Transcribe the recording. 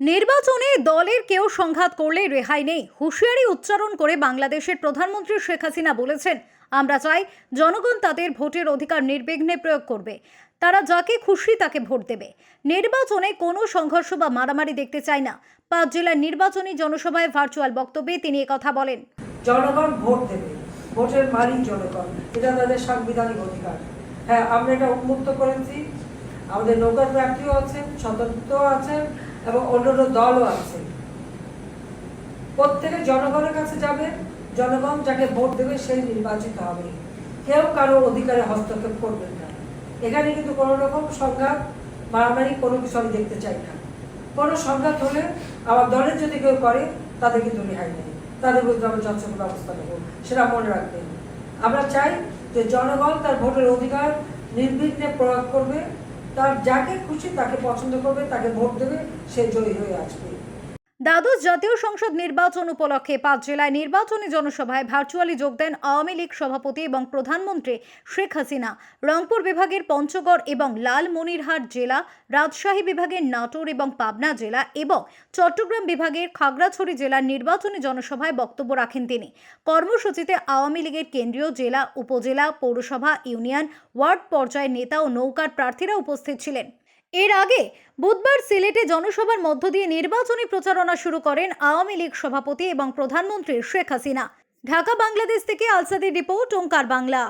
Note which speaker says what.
Speaker 1: নির্বাচনে দলের কেউ সংঘাত করলে রেহাই নেই। হুঁশিয়ারি উচ্চারণ করে বাংলাদেশের প্রধানমন্ত্রী শেখ হাসিনা বলেছেন, আমরা চাই জনগণ তাদের ভোটের অধিকার নির্বিঘ্নে প্রয়োগ করবে। তারা যাকে খুশি তাকে ভোট দেবে। নির্বাচনে কোনো সংঘর্ষ বা মারামারি দেখতে চায় না। পাঁচ জেলার নির্বাচনী জনসভায় ভার্চুয়াল বক্তব্যে তিনি কথা বলেন।
Speaker 2: জনগণ ভোট দেবে। ভোটের মালিক জনগণ। এটা তাদের সাংবিধানিক অধিকার। হ্যাঁ আমরা এটা উন্মুক্ত করেছি। আমাদের নৌকার প্রার্থীও আছেন স্বতন্ত্র আছেন এবং অন্যান্য দলও আছে। প্রত্যেকে জনগণের কাছে যাবে, জনগণ যাকে ভোট দেবে সেই নির্বাচিত হবে। কেউ কারও অধিকারে হস্তক্ষেপ করবেন না। এখানে কিন্তু কোনো রকম সংঘাত, মারামারি কোনো কিছু আমি দেখতে চাই না। কোনো সংঘাত হলে আমার দলের যদি কেউ করে, তাদের কিন্তু রেহাই নেই। তাদের বিরুদ্ধে আমরা যথাযথ ব্যবস্থা নেব, সেটা মনে রাখবেন। আমরা চাই যে জনগণ তার ভোটের অধিকার নির্বিঘ্নে প্রয়োগ করবে তার যাকে খুশি তাকে পছন্দ করবে তাকে ভোট দেবে সে জয়ী হয়ে আসবে।
Speaker 1: দ্বাদশ জাতীয় সংসদ নির্বাচন উপলক্ষে পাঁচ জেলায় নির্বাচনী জনসভায় ভার্চুয়ালি যোগ দেন আওয়ামী লীগ সভাপতি এবং প্রধানমন্ত্রী শেখ হাসিনা। রংপুর বিভাগের পঞ্চগড় এবং লালমনিরহাট জেলা, রাজশাহী বিভাগের নাটোর এবং পাবনা জেলা এবং চট্টগ্রাম বিভাগের খাগড়াছড়ি জেলার নির্বাচনী জনসভায় বক্তব্য রাখেন তিনি। কর্মসূচিতে আওয়ামী লীগের কেন্দ্রীয় জেলা, উপজেলা, পৌরসভা, ইউনিয়ন, ওয়ার্ড পর্যায়ের নেতা ও নৌকার প্রার্থীরা উপস্থিত ছিলেন। এর আগে বুধবার সিলেটে জনসভার মধ্য দিয়ে নির্বাচনী প্রচারণা শুরু করেন আওয়ামী লীগ সভাপতি এবং প্রধানমন্ত্রী শেখ হাসিনা। ঢাকা, বাংলাদেশ থেকে আলসাদি রিপোর্ট, ওঙ্কার বাংলা।